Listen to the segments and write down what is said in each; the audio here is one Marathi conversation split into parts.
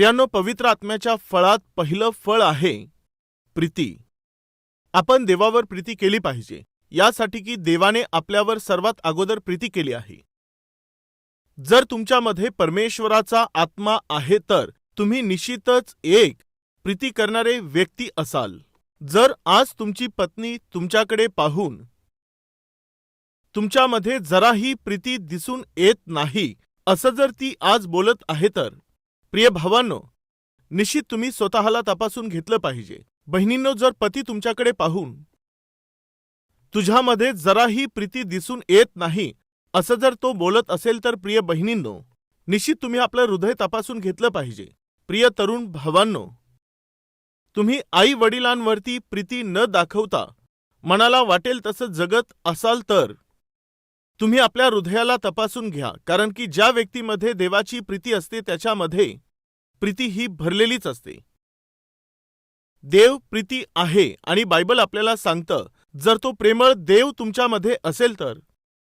प्रियांनो पवित्र आत्म्याच्या फळात पहिलं फळ आहे प्रीती. आपण देवावर प्रीती केली पाहिजे. यासाठी की देवाने आपल्यावर सर्वात अगोदर प्रीती केली आहे. जर तुमच्यामध्ये परमेश्वराचा आत्मा आहे तर तुम्ही निश्चितच एक प्रीती करणारे व्यक्ती असाल. जर आज तुमची पत्नी तुमच्याकडे पाहून तुमच्यामध्ये जराही प्रीती दिसून येत नाही असं जर ती आज बोलत आहे तर प्रिय भावांनो निश्चित तुम्ही स्वतःला तपासून घेतलं पाहिजे. बहिणींनो जर पती तुमच्याकडे पाहून तुझ्यामध्ये जराही प्रीती दिसून येत नाही असं जर तो बोलत असेल तर प्रिय बहिणींनो निश्चित तुम्ही आपलं हृदय तपासून घेतलं पाहिजे. प्रिय तरुण भावांनो तुम्ही आई वडिलांवरती प्रीती न दाखवता मनाला वाटेल तसं जगत असाल तर तुम्ही आपल्या हृदयाला तपासून घ्या कारण की ज्या व्यक्तीमध्ये देवाची प्रीती असते त्याच्यामध्ये प्रीती ही भरलेलीच असते. देव प्रीती आहे आणि बायबल आपल्याला सांगतं जर तो प्रेमळ देव तुमच्यामध्ये असेल तर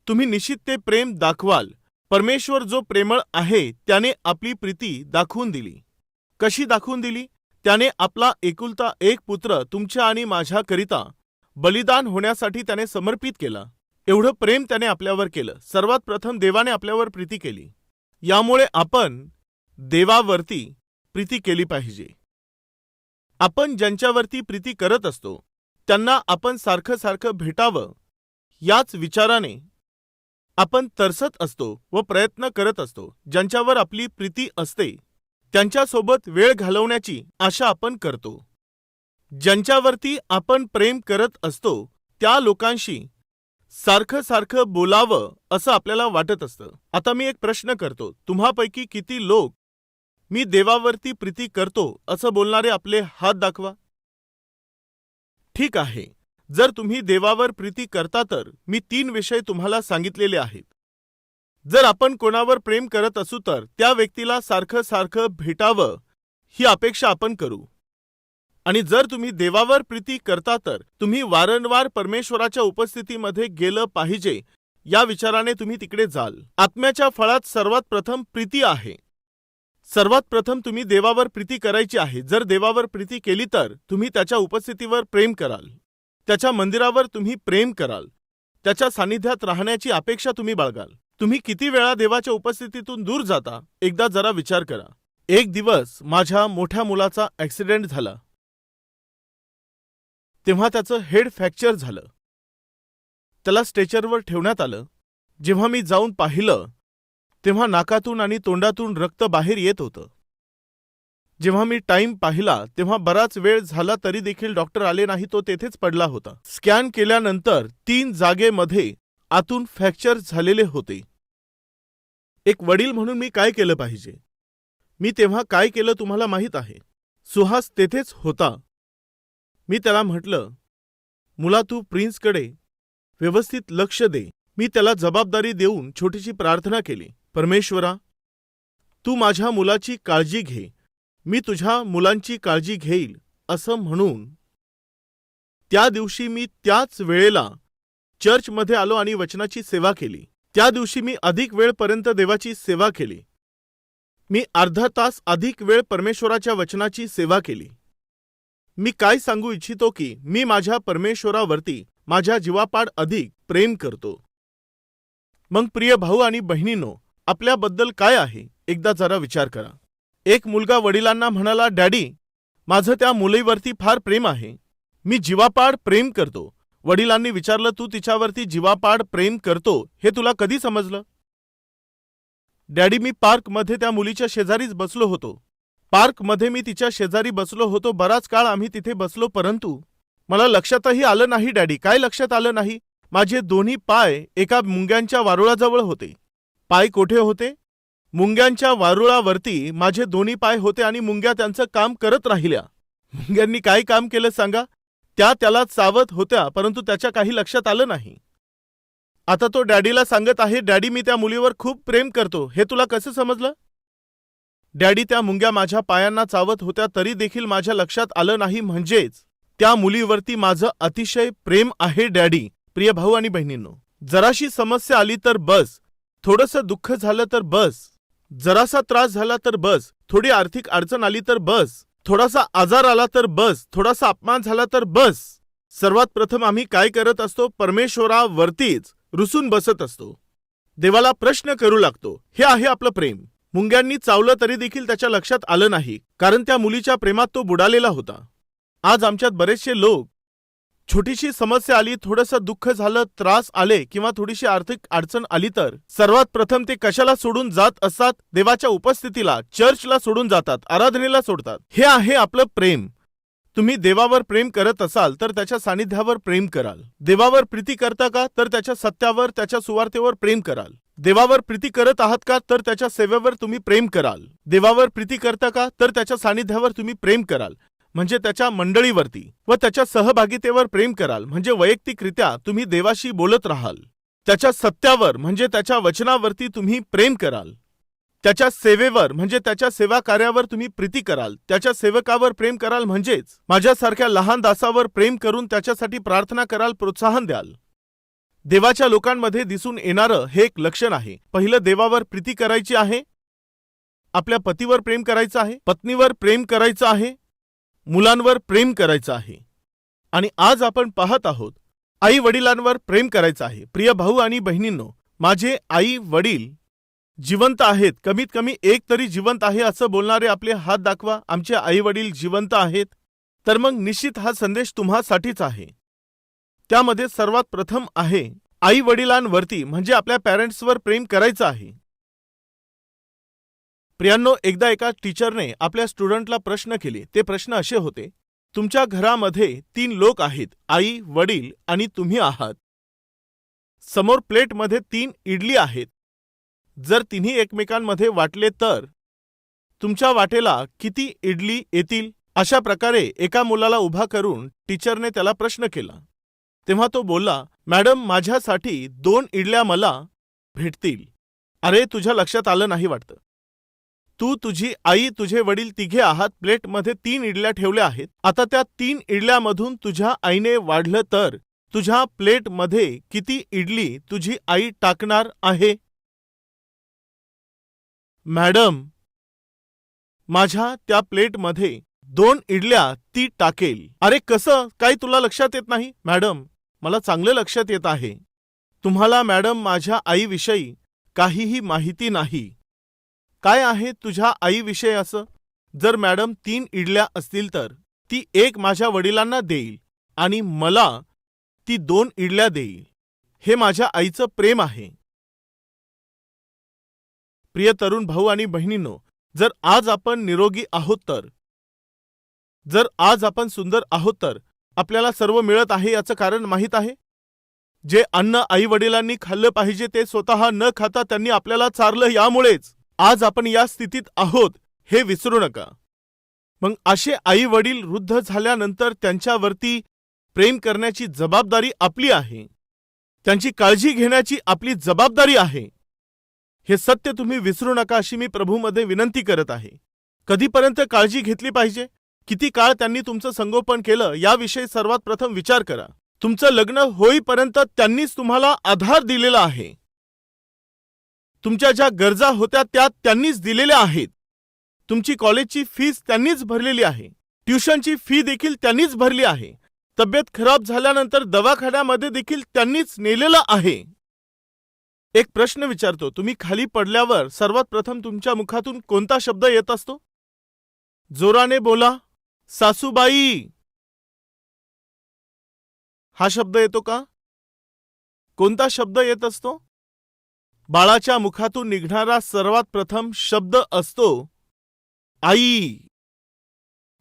तुम्ही निश्चित ते प्रेम दाखवाल. परमेश्वर जो प्रेमळ आहे त्याने आपली प्रीती दाखवून दिली. कशी दाखवून दिली? त्याने आपला एकुलता एक पुत्र तुमच्या आणि माझ्याकरिता बलिदान होण्यासाठी त्याने समर्पित केला. एवढं प्रेम त्याने आपल्यावर केलं. सर्वात प्रथम देवाने आपल्यावर प्रीती केली. यामुळे आपण देवावरती प्रीती केली पाहिजे. आपण ज्यांच्यावरती प्रीती करत असतो त्यांना आपण सारखं सारखं भेटावं याच विचाराने आपण तरसत असतो व प्रयत्न करत असतो. ज्यांच्यावर आपली प्रीती असते त्यांच्यासोबत वेळ घालवण्याची आशा आपण करतो. ज्यांच्यावरती आपण प्रेम करत असतो त्या लोकांशी सारखं सारखं बोलावं असं आपल्याला वाटत असतं. आता मी एक प्रश्न करतो. तुम्हापैकी किती लोक मी देवावरती प्रीती करतो असं बोलणारे आपले हात दाखवा. ठीक आहे. जर तुम्ही देवावर प्रीती करता तर मी तीन विषय तुम्हाला सांगितलेले आहेत. जर आपण कोणावर प्रेम करत असू तर त्या व्यक्तीला सारखं सारखं भेटावं ही अपेक्षा आपण करू. आणि जर तुम्ही देवावर प्रीती करता तर तुम्ही वारंवार परमेश्वराच्या उपस्थितीमध्ये गेलं पाहिजे या विचाराने तुम्ही तिकडे जाल. आत्म्याच्या फळात सर्वात प्रथम प्रीती आहे. सर्वात प्रथम तुम्ही देवावर प्रीती करायची आहे. जर देवावर प्रीती केली तर तुम्ही त्याच्या उपस्थितीवर प्रेम कराल. त्याच्या मंदिरावर तुम्ही प्रेम कराल. त्याच्या सानिध्यात राहण्याची अपेक्षा तुम्ही बाळगाल. तुम्ही किती वेळा देवाच्या उपस्थितीतून दूर जाता एकदा जरा विचार करा. एक दिवस माझ्या मोठ्या मुलाचा ऍक्सिडेंट झाला. तेव्हा त्याचं हेड फ्रॅक्चर झालं. त्याला स्ट्रेचरवर ठेवण्यात आलं. जेव्हा मी जाऊन पाहिलं तेव्हा नाकातून आणि तोंडातून रक्त बाहेर येत होतं. जेव्हा मी टाईम पाहिला तेव्हा बराच वेळ झाला तरी देखील डॉक्टर आले नाही तो तेथेच पडला होता. स्कॅन केल्यानंतर तीन जागेमध्ये आतून फ्रॅक्चर झालेले होते. एक वडील म्हणून मी काय केलं पाहिजे? मी तेव्हा काय केलं तुम्हाला माहीत आहे? सुहास तेथेच होता. मी त्याला म्हटलं मुला तू प्रिन्सकडे व्यवस्थित लक्ष दे. मी त्याला जबाबदारी देऊन छोटीशी प्रार्थना केली. परमेश्वरा तू माझ्या मुलाची काळजी घे. मी तुझ्या मुलांची काळजी घेईल असं म्हणून. त्या दिवशी मी त्याच वेळेला चर्चमध्ये आलो आणि वचनाची सेवा केली. त्या दिवशी मी अधिक वेळपर्यंत देवाची सेवा केली. मी अर्धा तास अधिक वेळ परमेश्वराच्या वचनाची सेवा केली. मी काय सांगू इच्छितो की मी माझ्या परमेश्वरावरती माझ्या जीवापाड अधिक प्रेम करतो. मग प्रिय भाऊ आणि बहिणींनो आपल्याबद्दल काय आहे? एकदा जरा विचार करा. एक मुलगा वडिलांना म्हणाला डॅडी माझं त्या मुलीवरती फार प्रेम आहे. मी जीवापाड प्रेम करतो. वडिलांनी विचारलं तू तिच्यावरती जीवापाड प्रेम करतो? हे तुला कधी समजलं? डॅडी मी पार्कमध्ये त्या मुलीच्या शेजारीच बसलो होतो. पार्कमध्ये मी तिच्या शेजारी बसलो होतो बराच काळ आम्ही तिथे बसलो परंतु मला लक्षातही आलं नाही डॅडी. काय लक्षात आलं नाही? माझे दोन्ही पाय एका मुंग्यांच्या वारुळाजवळ होते. पाय कोठे होते? मुंग्यांच्या वारुळावरती माझे दोन्ही पाय होते आणि मुंग्या त्यांचं काम करत राहिल्या. मुंग्यांनी काय काम केलं सांगा? त्या त्याला चावत होत्या परंतु त्याच्या काही लक्षात आलं नाही. आता तो डॅडीला सांगत आहे डॅडी मी त्या मुलीवर खूप प्रेम करतो. हे तुला कसं समजलं? डॅडी त्या मुंग्या माझ्या पायांना चावत होत्या तरी देखील माझ्या लक्षात आलं नाही म्हणजेच त्या मुलीवरती माझं अतिशय प्रेम आहे डॅडी. प्रिय भाऊ आणि बहिणींनो जराशी समस्या आली तर बस. थोडंसं दुःख झालं तर बस. जरासा त्रास झाला तर बस. थोडी आर्थिक अडचण आली तर बस. थोडासा आजार आला तर बस. थोडासा अपमान झाला तर बस. सर्वात प्रथम आम्ही काय करत असतो? परमेश्वरावरतीच रुसून बसत असतो. देवाला प्रश्न करू लागतो. हे आहे आपलं प्रेम. मुंग्यांनी चावलं तरी देखील त्याच्या लक्षात आलं नाही कारण त्या मुलीच्या प्रेमात तो बुडालेला होता. आज आमच्यात बरेचसे लोक छोटीशी समस्या आली थोडंसं दुःख झालं त्रास आले किंवा थोडीशी आर्थिक अडचण आली तर सर्वात प्रथम ते कशाला सोडून जात असतात देवाच्या उपस्थितीला चर्चला सोडून जातात आराधनेला सोडतात. हे आहे आपलं प्रेम. तुम्ही देवावर प्रेम करत असाल तर त्याच्या सानिध्यावर प्रेम कराल. देवावर प्रीती करता का? तर त्याच्या सत्यावर त्याच्या सुवार्तेवर प्रेम कराल. देवावर प्रीती करत आहात का तर त्याच्या सेवेवर तुम्ही प्रेम कराल. देवावर प्रीती करता का तर त्याच्या सानिध्यावर तुम्ही प्रेम कराल. म्हणजे त्याच्या मंडळीवरती व त्याच्या सहभागितेवर प्रेम कराल. म्हणजे वैयक्तिकरित्या तुम्ही देवाशी बोलत राहाल. त्याच्या सत्यावर म्हणजे त्याच्या वचनावरती तुम्ही प्रेम कराल. त्याच्या सेवेवर म्हणजे त्याच्या सेवा कार्यावर तुम्ही प्रीती कराल. त्याच्या सेवकावर प्रेम कराल म्हणजेच माझ्यासारख्या लहान दासावर प्रेम करून त्याच्यासाठी प्रार्थना कराल प्रोत्साहन द्याल. देवाच्या लोकांमध्ये दिसून येणारं हे एक लक्षण आहे. पहिलं देवावर प्रीती करायची आहे. आपल्या पतीवर प्रेम करायचं आहे. पत्नीवर प्रेम करायचं आहे. मुलांवर प्रेम करायचं आहे. आणि आज आपण पाहत आहोत आई वडिलांवर प्रेम करायचं आहे. प्रिय भाऊ आणि बहिणींनो माझे आई वडील जिवंत आहेत. कमीत कमी एक तरी जिवंत आहे असं बोलणारे आपले हात दाखवा. आमचे आई वडील जिवंत आहेत. तर मग निश्चित हा संदेश तुम्हासाठीच आहे. त्यामध्ये सर्वात प्रथम आहे आई वडिलांवरती म्हणजे आपल्या पॅरेंट्सवर प्रेम करायचं आहे. प्रियांनो एकदा एका टीचरने आपल्या स्टुडंटला प्रश्न केले. ते प्रश्न असे होते तुमच्या घरामध्ये तीन लोक आहेत आई वडील आणि तुम्ही आहात. समोर प्लेटमध्ये तीन इडली आहेत. जर तिन्ही एकमेकांमध्ये वाटले तर तुमच्या वाटेला किती इडली येतील? अशा प्रकारे एका मुलाला उभा करून टीचरने त्याला प्रश्न केला. तेव्हा तो बोलला मॅडम माझ्यासाठी दोन इडल्या मला भेटतील. अरे तुझ्या लक्षात आलं नाही वाटतं. तू तुझी आई तुझे वडील तिघे आहात प्लेटमध्ये तीन इडल्या ठेवल्या आहेत. आता त्या तीन इडल्यामधून तुझ्या आईने वाढलं तर तुझ्या प्लेटमध्ये किती इडली तुझी आई टाकणार आहे? मॅडम माझ्या त्या प्लेटमध्ये दोन इडल्या ती टाकेल. अरे कसं? काही तुला लक्षात येत नाही? मॅडम मला चांगलं लक्षात येत आहे. तुम्हाला मॅडम माझ्या आईविषयी काहीही माहिती नाही. काय आहे तुझ्या आईविषयी असं? जर मॅडम तीन इडल्या असतील तर ती एक माझ्या वडिलांना देईल आणि मला ती दोन इडल्या देईल. हे माझ्या आईचं प्रेम आहे. प्रिय तरुण भाऊ आणि बहिणींनो जर आज आपण निरोगी आहोत तर जर आज आपण सुंदर आहोत तर आपल्याला सर्व मिळत आहे याचं कारण माहीत आहे? जे अन्न आई वडिलांनी खाल्लं पाहिजे ते स्वतः न खाता त्यांनी आपल्याला चारलं यामुळेच. आज आपण या स्थितीत आहोत हे विसरू नका. मग असे आई वडील वृद्ध झाल्यानंतर त्यांच्यावरती प्रेम करण्याची जबाबदारी आपली आहे. त्यांची काळजी घेण्याची आपली जबाबदारी आहे. हे सत्य तुम्ही विसरू नका अशी मी प्रभूमध्ये विनंती करत आहे. कधीपर्यंत काळजी घेतली पाहिजे? किती काळ त्यांनी तुमचं संगोपन केलं याविषयी सर्वात प्रथम विचार करा. तुमचं लग्न होईपर्यंत त्यांनीच तुम्हाला आधार दिलेला आहे. तुमच्या ज्या गरजा होत्या त्या त्यांनीच दिलेल्या आहेत. तुमची कॉलेजची फीस त्यांनीच भरलेली आहे. ट्युशनची फी देखील त्यांनीच भरली आहे. तब्येत खराब झाल्यानंतर दवाखान्यामध्ये देखील त्यांनीच नेलेलं आहे. एक प्रश्न विचारतो तुम्ही खाली पडल्यावर सर्वात प्रथम तुमच्या मुखातून कोणता शब्द येत असतो? जोराने बोला. सासूबाई! हा शब्द येतो का? कोणता शब्द येत असतो? बाळाच्या मुखातून निघणारा सर्वात प्रथम शब्द असतो आई!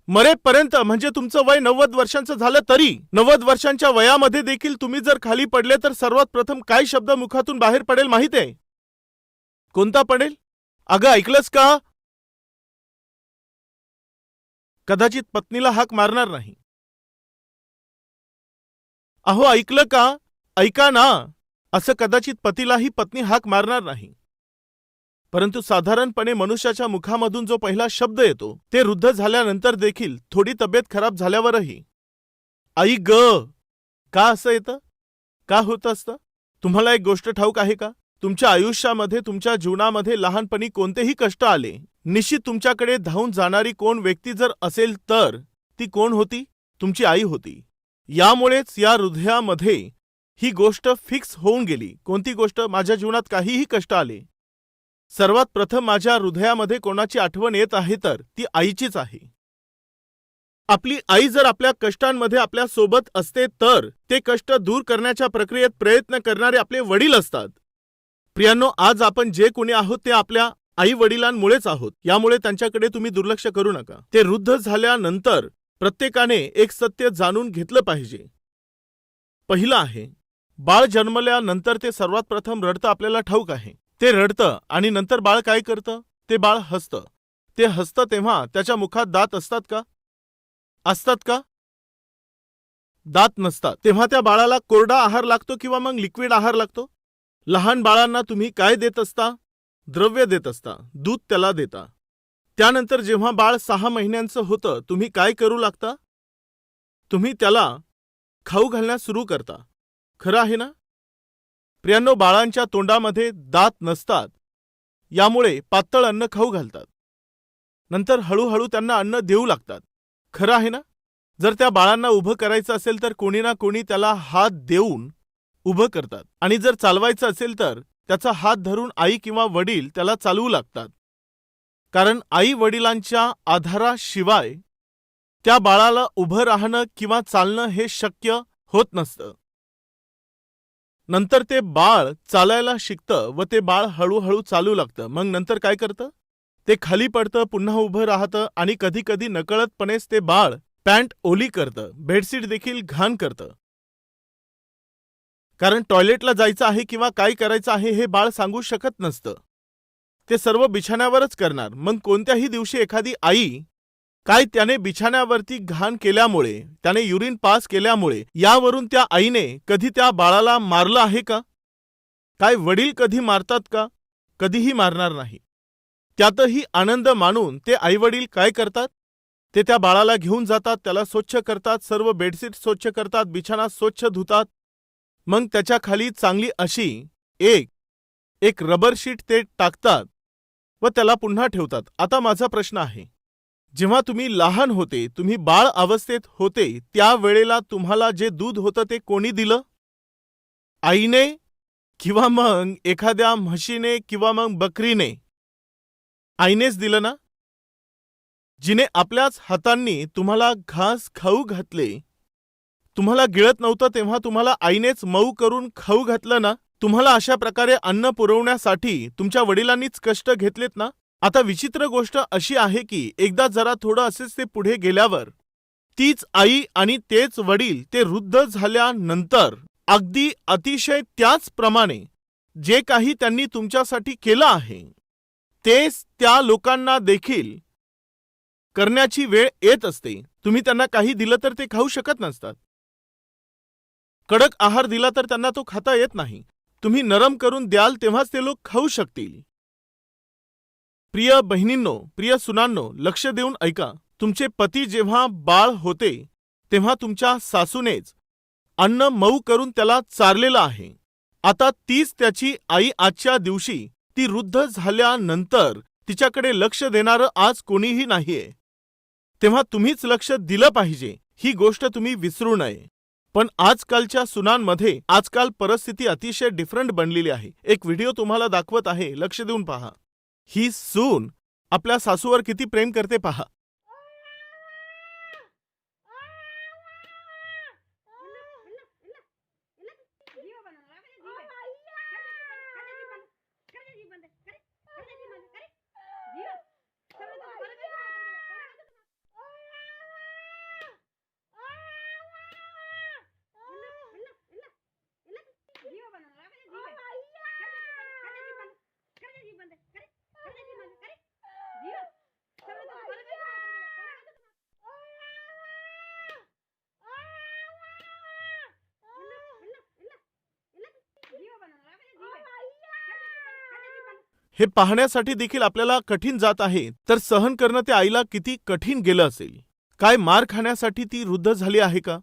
मरेपर्यंत म्हणजे तुमचं वय नव्वद वर्षांचं झालं तरी नव्वद वर्षांच्या वयामध्ये देखील तुम्ही जर खाली पडले तर सर्वात प्रथम काय शब्द मुखातून बाहेर पडेल माहीत आहे? कोणता पडेल? अगं ऐकलंस का? कदाचित पत्नीला हाक मारणार नाही. अहो ऐकलं का? ऐका ना. असं कदाचित पतीलाही पत्नी हाक मारणार नाही. परंतु साधारणपणे मनुष्याच्या मुखामधून जो पहिला शब्द येतो ते वृद्ध झाल्यानंतर देखील थोडी तब्येत खराब झाल्यावरही. आई ग का असं येतं? का होत असतं? तुम्हाला एक गोष्ट ठाऊक आहे का? तुमच्या आयुष्यामध्ये तुमच्या जीवनामध्ये लहानपणी कोणतेही कष्ट आले? निश्चित तुमच्याकडे धावून जाणारी कोण व्यक्ती जर असेल तर ती कोण होती? तुमची आई होती. यामुळेच या हृदयामध्ये ही गोष्ट फिक्स होऊन गेली. कोणती गोष्ट? माझ्या जीवनात काहीही कष्ट आले. सर्वात प्रथम माझ्या हृदयामध्ये कोणाची आठवण येत आहे तर ती आईचीच आहे. आपली आई जर आपल्या कष्टांमध्ये आपल्यासोबत असते तर ते कष्ट दूर करण्याच्या प्रक्रियेत प्रयत्न करणारे आपले वडील असतात. प्रियांनो आज आपण जे कोणी आहोत ते आपल्या आई वडिलांमुळेच आहोत. यामुळे त्यांच्याकडे तुम्ही दुर्लक्ष करू नका. ते वृद्ध झाल्यानंतर प्रत्येकाने एक सत्य जाणून घेतलं पाहिजे. पहिलं आहे बाळ जन्मल्यानंतर ते सर्वात प्रथम रडतं आपल्याला ठाऊक आहे. ते रडतं आणि नंतर बाळ काय करतं? ते बाळ हसतं. ते हसतं तेव्हा त्याच्या मुखात दात असतात का? असतात का? दात नसतात. तेव्हा त्या बाळाला कोरडा आहार लागतो किंवा मग लिक्विड आहार लागतो? लहान बाळांना तुम्ही काय देत असता? द्रव्य देत असता दूध त्याला देता. त्यानंतर जेव्हा बाळ सहा महिन्यांचं होतं तुम्ही काय करू लागता? तुम्ही त्याला खाऊ घालण्यास सुरू करता. खरं आहे ना? प्रियांनो बाळांच्या तोंडामध्ये दात नसतात. यामुळे पातळ अन्न खाऊ घालतात. नंतर हळूहळू त्यांना अन्न देऊ लागतात. खरं आहे ना? जर त्या बाळांना उभं करायचं असेल तर कोणी ना कोणी त्याला हात देऊन उभं करतात. आणि जर चालवायचं असेल तर त्याचा हात धरून आई किंवा वडील त्याला चालवू लागतात. कारण आई वडिलांच्या आधाराशिवाय त्या बाळाला उभं राहणं किंवा चालणं हे शक्य होत नसतं. नंतर ते बाळ चालायला शिकतं व ते बाळ हळूहळू चालू लागतं. मग नंतर काय करतं? ते खाली पडतं पुन्हा उभं राहतं आणि कधीकधी नकळतपणेच ते बाळ पॅन्ट ओली करतं. बेडशीट देखील घाण करतं. कारण टॉयलेटला जायचं आहे किंवा काय करायचं आहे हे बाळ सांगू शकत नसतं. ते सर्व बिछाण्यावरच करणार. मग कोणत्याही दिवशी एखादी आई काय त्याने बिछाण्यावरती घाण केल्यामुळे त्याने युरिन पास केल्यामुळे यावरून त्या आईने कधी त्या बाळाला मारलं आहे का? काय वडील कधी मारतात का? कधीही मारणार नाही. त्यातही आनंद मानून ते आईवडील काय करतात? ते त्या बाळाला घेऊन जातात त्याला स्वच्छ करतात सर्व बेडशीट स्वच्छ करतात बिछाना स्वच्छ धुतात मग त्याच्याखाली चांगली अशी एक एक रबर शीट ते टाकतात व त्याला पुन्हा ठेवतात. आता माझा प्रश्न आहे जेव्हा तुम्ही लहान होते तुम्ही बाळ अवस्थेत होते त्या वेळेला तुम्हाला जे दूध होतं ते कोणी दिलं? आईने किंवा मग एखाद्या म्हशीने किंवा मग बकरीने? आईनेच दिलं ना? जिने आपल्याच हातांनी तुम्हाला घास खाऊ घातले तुम्हाला गिळत नव्हतं तेव्हा तुम्हाला आईनेच मऊ करून खाऊ घातलं ना? तुम्हाला अशा प्रकारे अन्न पुरवण्यासाठी तुमच्या वडिलांनीच कष्ट घेतलेत ना? आता विचित्र गोष्ट अशी आहे की एकदा जरा थोडं असेच ते पुढे गेल्यावर तीच आई आणि तेच वडील ते वृद्ध झाल्यानंतर अगदी अतिशय त्याचप्रमाणे जे काही त्यांनी तुमच्यासाठी केलं आहे तेच त्या लोकांना देखील करण्याची वेळ येत असते. तुम्ही त्यांना काही दिलं तर ते खाऊ शकत नसतात. कडक आहार दिला तर त्यांना तो खाता येत नाही. तुम्ही नरम करून द्याल तेव्हाच ते लोक खाऊ शकतील. प्रिय बहिणींनो प्रिय सुनांनो लक्ष देऊन ऐका. तुमचे पती जेव्हा बाळ होते तेव्हा तुमच्या सासूनेच अन्न मऊ करून त्याला चारलेलं आहे. आता तीच त्याची आई आजच्या दिवशी ती वृद्ध झाल्यानंतर तिच्याकडे लक्ष देणारं आज कोणीही नाहीये. तेव्हा तुम्हीच लक्ष दिलं पाहिजे. ही गोष्ट तुम्ही विसरू नये. पण आजकालच्या सुनांमध्ये आजकाल परिस्थिती अतिशय डिफरंट बनलेली आहे. एक व्हिडिओ तुम्हाला दाखवत आहे. लक्ष देऊन पहा. ही सून आपल्या सासूवर किती प्रेम करते पहा. हे पाहण्यासाठी देखील आपल्याला कठीण जात आहे तर सहन करणं त्या आईला किती कठीण गेलं असेल. काय मार खाण्यासाठी ती वृद्ध झाली आहे का?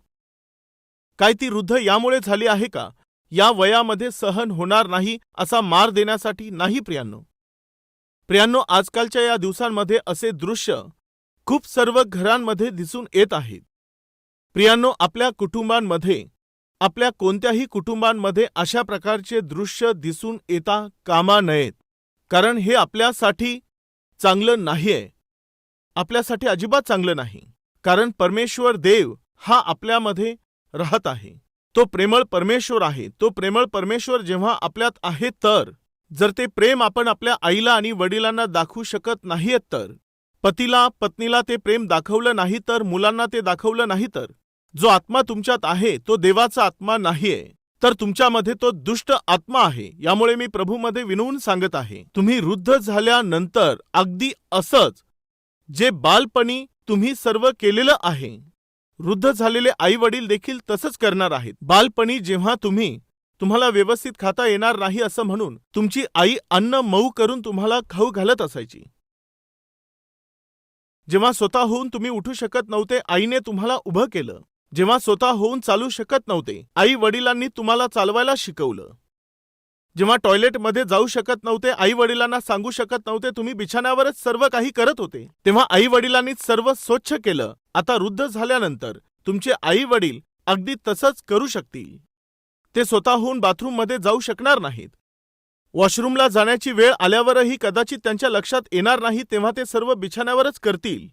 काय ती वृद्ध यामुळे झाली आहे का? या वयामध्ये सहन होणार नाही असा मार देण्यासाठी नाही प्रियांनो. प्रियांनो आजकालच्या या दिवसांमध्ये असे दृश्य खूप सर्व घरांमध्ये दिसून येत आहेत. प्रियांनो आपल्या कुटुंबांमध्ये आपल्या कोणत्याही कुटुंबांमध्ये अशा प्रकारचे दृश्य दिसून येता कामा नयेत. कारण हे आपल्यासाठी चांगलं नाहीये. आपल्यासाठी अजिबात चांगलं नाही. कारण परमेश्वर देव हा आपल्यामध्ये राहत आहे. तो प्रेमळ परमेश्वर आहे. तो प्रेमळ परमेश्वर जेव्हा आपल्यात आहे तर जर ते प्रेम आपण आपल्या आईला आणि वडिलांना दाखवू शकत नाहीयेत तर पतीला पत्नीला ते प्रेम दाखवलं नाही तर मुलांना ते दाखवलं नाही तर जो आत्मा तुमच्यात आहे तो देवाचा आत्मा नाहीये. तर तुमच्यामध्ये तो दुष्ट आत्मा आहे. यामुळे मी प्रभूमध्ये विनवून सांगत आहे. तुम्ही वृद्ध झाल्यानंतर अगदी असंच जे बालपणी तुम्ही सर्व केलेलं आहे. वृद्ध झालेले आई वडील देखील तसंच करणार आहेत. बालपणी जेव्हा तुम्ही तुम्हाला व्यवस्थित खाता येणार नाही असं म्हणून तुमची आई अन्न मऊ करून तुम्हाला खाऊ घालत असायची. जेव्हा स्वतःहून तुम्ही उठू शकत नव्हते आईने तुम्हाला उभं केलं. जेव्हा स्वतः होऊन चालू शकत नव्हते आई वडिलांनी तुम्हाला चालवायला शिकवलं. जेव्हा टॉयलेटमध्ये जाऊ शकत नव्हते आई वडिलांना सांगू शकत नव्हते तुम्ही बिछाण्यावरच सर्व काही करत होते. तेव्हा आई वडिलांनीच सर्व स्वच्छ केलं. आता वृद्ध झाल्यानंतर तुमचे आई वडील अगदी तसंच करू शकतील. ते स्वतःहून बाथरूममध्ये जाऊ शकणार नाहीत. वॉशरूमला जाण्याची वेळ आल्यावरही कदाचित त्यांच्या लक्षात येणार नाही तेव्हा ते सर्व बिछाण्यावरच करतील.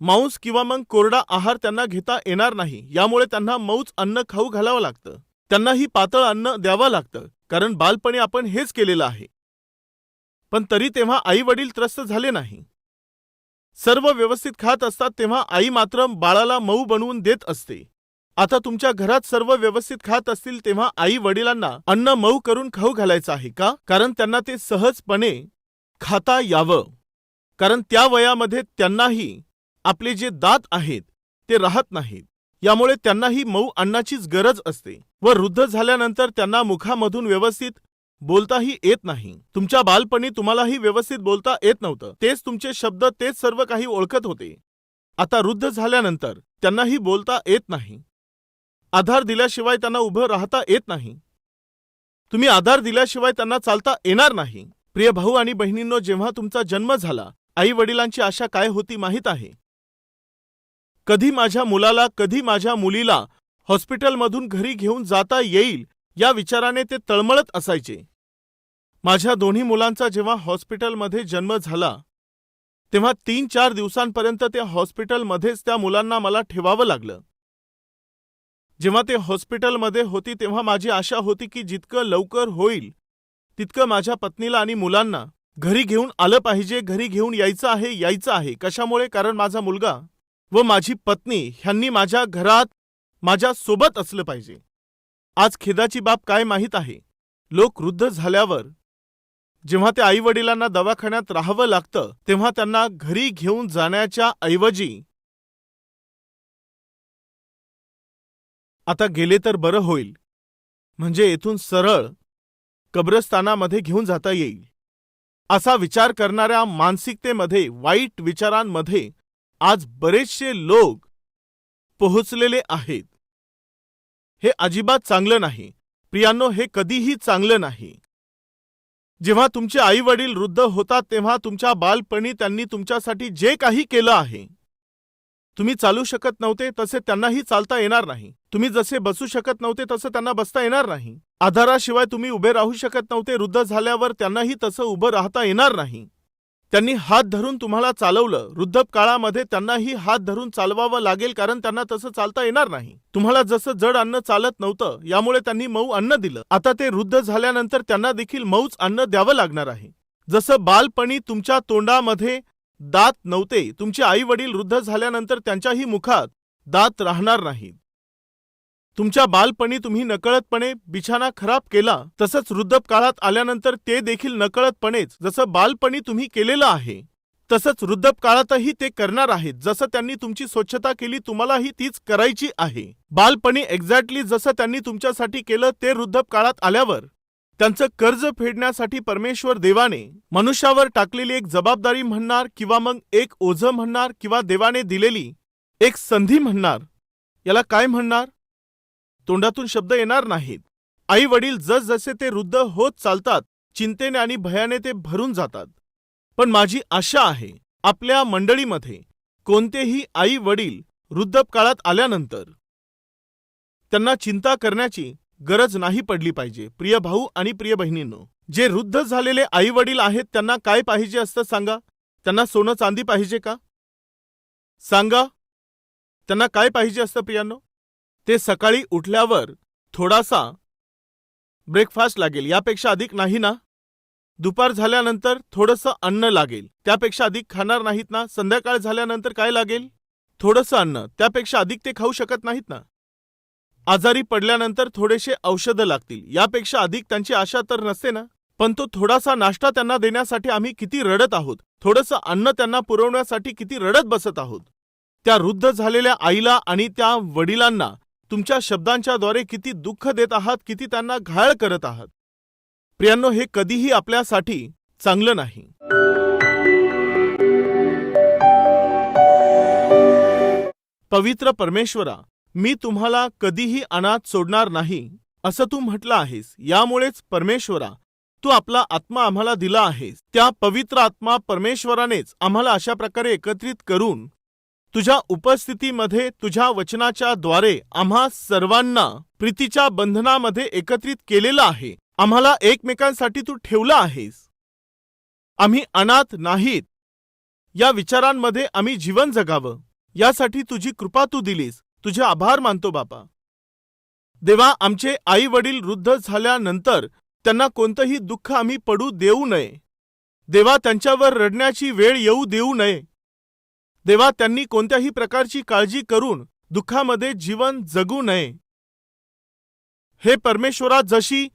मांस किंवा मग कोरडा आहार त्यांना घेता येणार नाही यामुळे त्यांना मऊच अन्न खाऊ घालावं लागतं. त्यांनाही पातळ अन्न द्यावं लागतं कारण बालपणी आपण हेच केलेलं आहे. पण तरी तेव्हा आई वडील त्रस्त झाले नाही. सर्व व्यवस्थित खात असतात तेव्हा आई मात्र बाळाला मऊ बनवून देत असते. आता तुमच्या घरात सर्व व्यवस्थित खात असतील तेव्हा आई वडिलांना अन्न मऊ करून खाऊ घालायचं आहे का? कारण त्यांना ते सहजपणे खाता यावं. कारण त्या वयामध्ये त्यांनाही आपले जे दात आहेत ते राहत नाहीत. यामुळे त्यांनाही मऊ अन्नाचीच गरज असते व वृद्ध झाल्यानंतर त्यांना मुखामधून व्यवस्थित बोलताही येत नाही. तुमच्या बालपणी तुम्हालाही व्यवस्थित बोलता येत नव्हतं. तेच तुमचे शब्द तेच सर्व काही ओळखत होते. आता वृद्ध झाल्यानंतर त्यांनाही बोलता येत नाही. आधार दिल्याशिवाय त्यांना उभं राहता येत नाही. तुम्ही आधार दिल्याशिवाय त्यांना चालता येणार नाही. प्रिय भाऊ आणि बहिणींनो जेव्हा तुमचा जन्म झाला आई वडिलांची आशा काय होती माहीत आहे? कधी माझ्या मुलाला कधी माझ्या मुलीला हॉस्पिटलमधून घरी घेऊन जाता येईल या विचाराने ते तळमळत असायचे. माझ्या दोन्ही मुलांचा जेव्हा हॉस्पिटलमध्ये जन्म झाला तेव्हा तीन चार दिवसांपर्यंत त्या हॉस्पिटलमध्येच त्या मुलांना मला ठेवावं लागलं. जेव्हा ते हॉस्पिटलमध्ये होती तेव्हा माझी आशा होती की जितकं लवकर होईल तितकं माझ्या पत्नीला आणि मुलांना घरी घेऊन आलं पाहिजे घरी घेऊन यायचं आहे यायचं आहे. कशामुळे? कारण माझा मुलगा व माझी पत्नी ह्यांनी माझ्या घरात माझ्या सोबत असलं पाहिजे. आज खेदाची बाब काय माहीत आहे? लोक वृद्ध झाल्यावर जेव्हा ते आईवडिलांना दवाखान्यात राहावं लागतं तेव्हा त्यांना घरी घेऊन जाण्याच्या ऐवजी आता गेले तर बरं होईल. म्हणजे येथून सरळ कब्रस्तानामध्ये घेऊन जाता येईल. असा विचार करणाऱ्या मानसिकतेमध्ये वाईट विचारांमध्ये आज बरेचसे लोक पोहोचलेले आहेत. हे अजिबात चांगलं नाही. प्रियांनो हे कधीही चांगलं नाही. जेव्हा तुमचे आई वडील वृद्ध होतात तेव्हा तुमच्या बालपणी त्यांनी तुमच्यासाठी जे काही केलं आहे तुम्ही चालू शकत नव्हते तसे त्यांनाही चालता येणार नाही. तुम्ही जसे बसू शकत नव्हते तसं त्यांना बसता येणार नाही. आधाराशिवाय तुम्ही उभे राहू शकत नव्हते वृद्ध झाल्यावर त्यांनाही तसं उभं राहता येणार नाही. त्यांनी हात धरून तुम्हाला चालवलं. वृद्ध काळामध्ये त्यांनाही हात धरून चालवावं लागेल कारण त्यांना तसं चालता येणार नाही. तुम्हाला जसं जड अन्न चालत नव्हतं यामुळे त्यांनी मऊ अन्न दिलं. आता ते वृद्ध झाल्यानंतर त्यांना देखील मऊच अन्न द्यावं लागणार आहे. जसं बालपणी तुमच्या तोंडामध्ये दात नव्हते तुमचे आई वडील वृद्ध झाल्यानंतर त्यांच्याही मुखात दात राहणार नाहीत. तुमच्या बालपणी तुम्ही नकळतपणे बिछाना खराब केला तसंच वृद्धप आल्यानंतर ते देखील नकळतपणेच जसं बालपणी तुम्ही केलेलं आहे तसंच वृद्धप काळातही ते करणार आहेत जसं त्यांनी तुमची स्वच्छता केली तुम्हालाही तीच करायची आहे. बालपणी एक्झॅक्टली जसं त्यांनी तुमच्यासाठी केलं ते वृद्धप काळात आल्यावर त्यांचं कर्ज फेडण्यासाठी परमेश्वर देवाने मनुष्यावर टाकलेली एक जबाबदारी म्हणणार किंवा मग एक ओझं म्हणणार किंवा देवाने दिलेली एक संधी म्हणणार याला काय म्हणणार? तोंडातून शब्द येणार नाहीत. आई वडील जसजसे ते वृद्ध होत चालतात चिंतेने आणि भयाने ते भरून जातात. पण माझी आशा आहे आपल्या मंडळीमध्ये कोणतेही आई वडील वृद्धकाळात आल्यानंतर त्यांना चिंता करण्याची गरज नाही पडली पाहिजे. प्रिय भाऊ आणि प्रिय बहिणींनो जे वृद्ध झालेले आई वडील आहेत त्यांना काय पाहिजे असतं सांगा? त्यांना सोनं चांदी पाहिजे का? सांगा. त्यांना काय पाहिजे असतं प्रियांनो? ते सकाळी उठल्यावर थोडासा ब्रेकफास्ट लागेल. यापेक्षा अधिक नाही ना? दुपार झाल्यानंतर थोडंसं अन्न लागेल. त्यापेक्षा अधिक खाणार नाहीत ना? संध्याकाळ झाल्यानंतर काय लागेल? थोडंसं अन्न. त्यापेक्षा अधिक ते खाऊ शकत नाहीत ना? आजारी पडल्यानंतर थोडेसे औषधं लागतील. यापेक्षा अधिक त्यांची आशा तर नसते ना? पण तो थोडासा नाश्ता त्यांना देण्यासाठी आम्ही किती रडत आहोत. थोडंसं अन्न त्यांना पुरवण्यासाठी किती रडत बसत आहोत. त्या वृद्ध झालेल्या आईला आणि त्या वडिलांना तुमच्या शब्दांच्याद्वारे किती दुःख देत आहात किती त्यांना घायल करत आहात. प्रियांनो हे कधीही आपल्यासाठी चांगलं नाही. पवित्र परमेश्वरा मी तुम्हाला कधीही अनाथ सोडणार नाही असं तू म्हटलं आहेस. यामुळेच परमेश्वरा तू आपला आत्मा आम्हाला दिला आहेस. त्या पवित्र आत्मा परमेश्वरानेच आम्हाला अशा प्रकारे एकत्रित करून तुझ्या उपस्थितीमध्ये तुझ्या वचनाच्या द्वारे आम्हा सर्वांना प्रीतीच्या बंधनामध्ये एकत्रित केलेलं आहे. आम्हाला एकमेकांसाठी तू ठेवलं आहेस. आम्ही अनाथ नाहीत. या विचारांमध्ये आम्ही जीवन जगावं. यासाठी तुझी कृपा तू दिलीस. तुझे आभार मानतो बापा. देवा आमचे आई वडील वृद्ध झाल्यानंतर त्यांना कोणतंही दुःख आम्ही पडू देऊ नये. देवा त्यांच्यावर रडण्याची वेळ येऊ देऊ नये. देवा त्यांनी कोणत्याही प्रकारची काळजी करून दुःखामध्ये जीवन जगू नये. हे परमेश्वरा जशी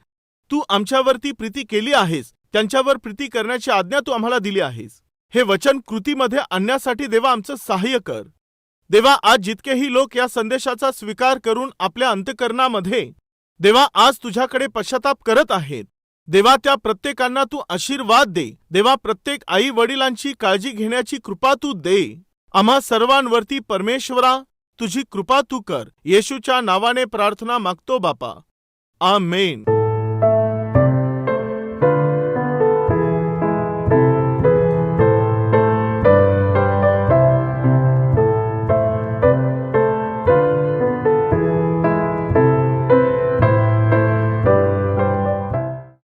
तू आमच्यावरती प्रीती केली आहेस त्यांच्यावर प्रीती करण्याची आज्ञा तू आम्हाला दिली आहेस. हे वचन कृतीमध्ये आणण्यासाठी देवा आमचं सहाय्य कर. देवा आज जितकेही लोक या संदेशाचा स्वीकार करून आपल्या अंतकरणामध्ये देवा आज तुझ्याकडे पश्चाताप करत आहेत. देवा त्या प्रत्येकांना तू आशीर्वाद दे. देवा प्रत्येक आई वडिलांची काळजी घेण्याची कृपा तू दे. आम्हा सर्वांवरती परमेश्वरा तुझी कृपा तू कर. येशूच्या नावाने प्रार्थना मागतो बापा. आमेन.